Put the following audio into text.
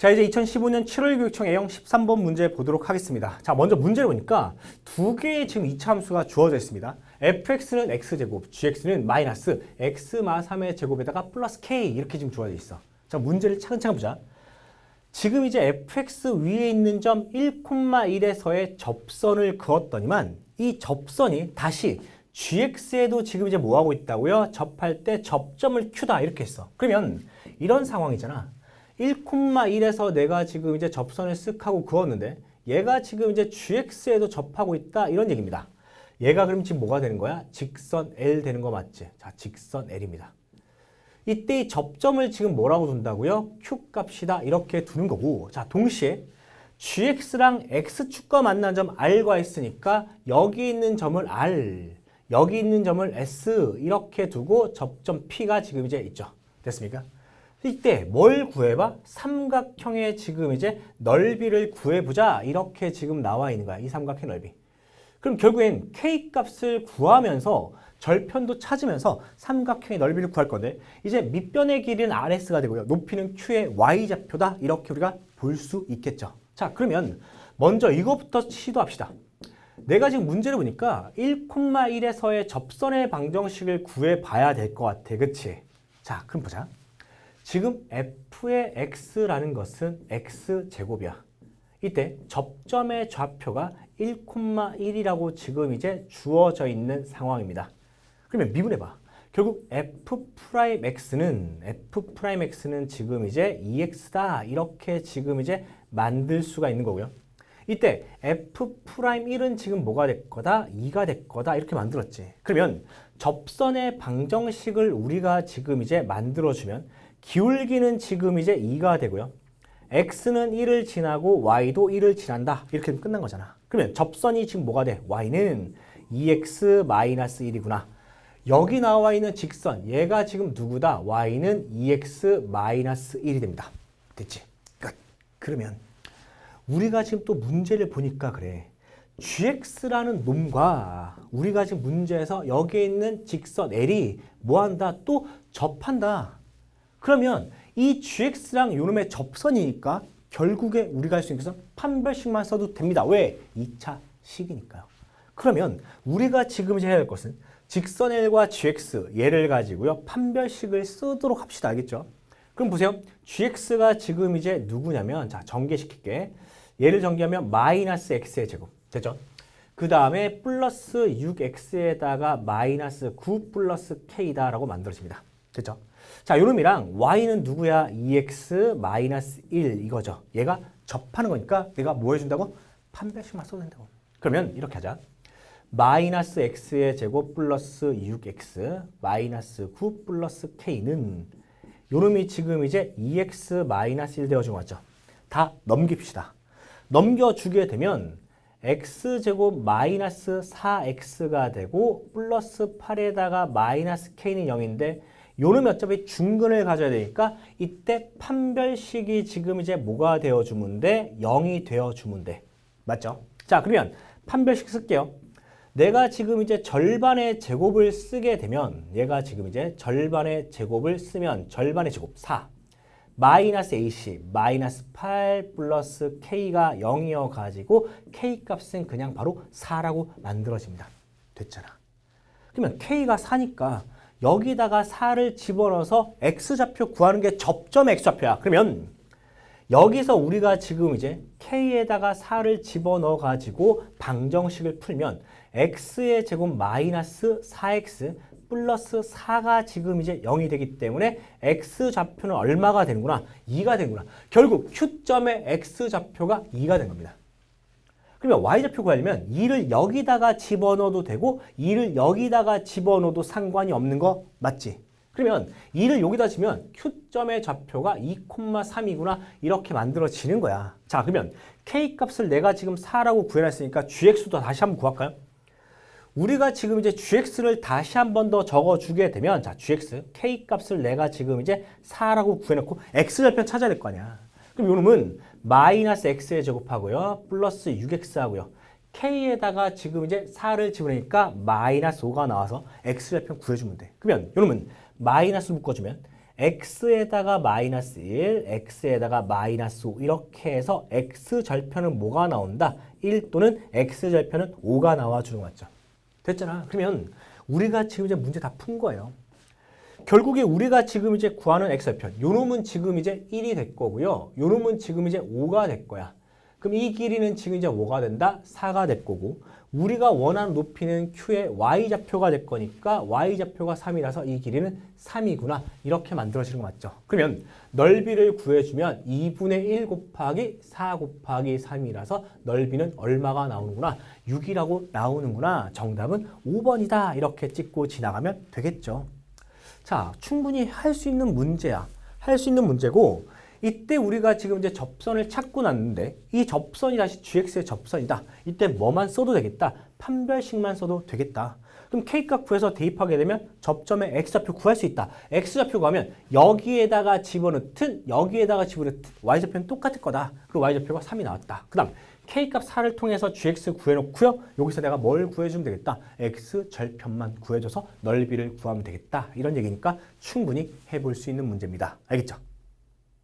자, 이제 2015년 7월 교육청 A형 13번 문제 보도록 하겠습니다. 자, 먼저 문제를 보니까 두 개의 지금 이차 함수가 주어져 있습니다. fx는 x제곱, gx는 마이너스 x 마 3의 제곱에다가 플러스 k 이렇게 지금 주어져 있어. 자, 문제를 차근차근 보자. 지금 이제 fx 위에 있는 점 1,1에서의 접선을 그었더니만 이 접선이 다시 gx에도 지금 이제 뭐 하고 있다고요? 접할 때 접점을 q다 이렇게 했어. 그러면 이런 상황이잖아. 1,1에서 내가 지금 이제 접선을 쓱 하고 그었는데 얘가 지금 이제 gx에도 접하고 있다 이런 얘기입니다. 얘가 그럼 지금 뭐가 되는 거야? 직선 L 되는 거 맞지? 자, 직선 L입니다. 이때 이 접점을 지금 뭐라고 둔다고요? Q 값이다 이렇게 두는 거고 자 동시에 gx랑 x축과 만난 점 r과 있으니까 여기 있는 점을 r 여기 있는 점을 s 이렇게 두고 접점 p가 지금 이제 있죠 됐습니까? 이때 뭘 구해봐? 삼각형의 지금 이제 넓이를 구해보자 이렇게 지금 나와 있는 거야 이 삼각형 넓이 그럼 결국엔 k 값을 구하면서 절편도 찾으면서 삼각형의 넓이를 구할 건데 이제 밑변의 길이는 rs가 되고요. 높이는 q의 y좌표다. 이렇게 우리가 볼 수 있겠죠. 자 그러면 먼저 이것부터 시도합시다. 내가 지금 문제를 보니까 1,1에서의 접선의 방정식을 구해봐야 될 것 같아. 그치? 자 그럼 보자. 지금 f의 x라는 것은 x제곱이야. 이때 접점의 좌표가 1,1이라고 지금 이제 주어져 있는 상황입니다. 그러면 미분해봐. 결국 f 프라임 x는 f 프라임 x는 지금 이제 2x다 이렇게 지금 이제 만들 수가 있는 거고요. 이때 f 프라임 1은 지금 뭐가 될 거다? 2가 될 거다 이렇게 만들었지. 그러면 접선의 방정식을 우리가 지금 이제 만들어주면 기울기는 지금 이제 2가 되고요. x는 1을 지나고 y도 1을 지난다. 이렇게 끝난 거잖아. 그러면 접선이 지금 뭐가 돼? y는 2x-1이구나. 여기 나와 있는 직선, 얘가 지금 누구다? y는 2x-1이 됩니다. 됐지? 끝. 그러면 우리가 지금 또 문제를 보니까 그래. gx라는 놈과 우리가 지금 문제에서 여기에 있는 직선 l이 뭐한다? 또 접한다. 그러면 이 gx랑 요놈의 접선이니까 결국에 우리가 할 수 있는 것은 판별식만 써도 됩니다. 왜? 2차 식이니까요. 그러면 우리가 지금 해야 할 것은 직선 L과 gx 얘를 가지고요. 판별식을 쓰도록 합시다. 알겠죠? 그럼 보세요. gx가 지금 이제 누구냐면 자 전개시킬게. 얘를 전개하면 마이너스 x의 제곱. 됐죠? 그 다음에 플러스 6x에다가 마이너스 9 플러스 k다라고 만들어집니다. 됐죠? 자, 요 놈이랑 y는 누구야? 2x 마이너스 1 이거죠. 얘가 접하는 거니까 내가 뭐 해준다고? 판별식만 써도 된다고. 그러면 이렇게 하자. 마이너스 x의 제곱 플러스 6x 마이너스 9 플러스 k는 요 놈이 지금 이제 2x 마이너스 1 되어준 거죠. 다 넘깁시다. 넘겨주게 되면 x제곱 마이너스 4x가 되고 플러스 8에다가 마이너스 k는 0인데 요놈이 어차피 중근을 가져야 되니까 이때 판별식이 지금 이제 뭐가 되어주면 돼? 0이 되어주면 돼. 맞죠? 자 그러면 판별식 쓸게요. 내가 지금 이제 절반의 제곱을 쓰게 되면 얘가 지금 이제 절반의 제곱을 쓰면 절반의 제곱 4 마이너스 AC 마이너스 8 플러스 K가 0이어 가지고 K 값은 그냥 바로 4라고 만들어집니다. 됐잖아. 그러면 K가 4니까 여기다가 4를 집어넣어서 X좌표 구하는 게 접점 X좌표야. 그러면 여기서 우리가 지금 이제 K에다가 4를 집어넣어 가지고 방정식을 풀면 X의 제곱 마이너스 4X 플러스 4가 지금 이제 0이 되기 때문에 X좌표는 얼마가 되는구나? 2가 되는구나. 결국 Q점의 X좌표가 2가 된 겁니다. 그러면 y좌표 구하려면 2를 여기다가 집어넣어도 되고 2를 여기다가 집어넣어도 상관이 없는 거 맞지? 그러면 2를 여기다 치면 Q점의 좌표가 2,3이구나 이렇게 만들어지는 거야. 자 그러면 K값을 내가 지금 4라고 구해놨으니까 GX도 다시 한번 구할까요? 우리가 지금 이제 GX를 다시 한 번 더 적어주게 되면 자 GX K값을 내가 지금 이제 4라고 구해놓고 X절편 찾아야 될 거 아니야. 그럼 요놈은 마이너스 x에 제곱하고요. 플러스 6x 하고요. k에다가 지금 이제 4를 집어넣으니까 마이너스 5가 나와서 x좌표 구해주면 돼. 그러면 요놈은 마이너스 묶어주면 x에다가 마이너스 1, x에다가 마이너스 5 이렇게 해서 x 절편은 뭐가 나온다? 1 또는 x 절편은 5가 나와주는 거 맞죠? 됐잖아. 그러면 우리가 지금 이제 문제 다 푼 거예요. 결국에 우리가 지금 이제 구하는 x절편 요 놈은 지금 이제 1이 될 거고요. 요 놈은 지금 이제 5가 될 거야. 그럼 이 길이는 지금 이제 뭐가 된다? 4가 될 거고 우리가 원하는 높이는 q의 y좌표가 될 거니까 y좌표가 3이라서 이 길이는 3이구나 이렇게 만들어지는 거 맞죠? 그러면 넓이를 구해주면 2분의 1 곱하기 4 곱하기 3이라서 넓이는 얼마가 나오는구나 6이라고 나오는구나 정답은 5번이다 이렇게 찍고 지나가면 되겠죠 자 충분히 할 수 있는 문제야 할 수 있는 문제고 이때 우리가 지금 이제 접선을 찾고 났는데 이 접선이 다시 gx의 접선이다. 이때 뭐만 써도 되겠다. 판별식만 써도 되겠다. 그럼 k값 구해서 대입하게 되면 접점의 x좌표 구할 수 있다. x좌표 구하면 여기에다가 집어넣든 여기에다가 집어넣든 y좌표는 똑같을 거다. 그리고 y좌표가 3이 나왔다. 그 다음 k값 4를 통해서 gx 구해놓고요. 여기서 내가 뭘 구해주면 되겠다. x 절편만 구해줘서 넓이를 구하면 되겠다. 이런 얘기니까 충분히 해볼 수 있는 문제입니다. 알겠죠?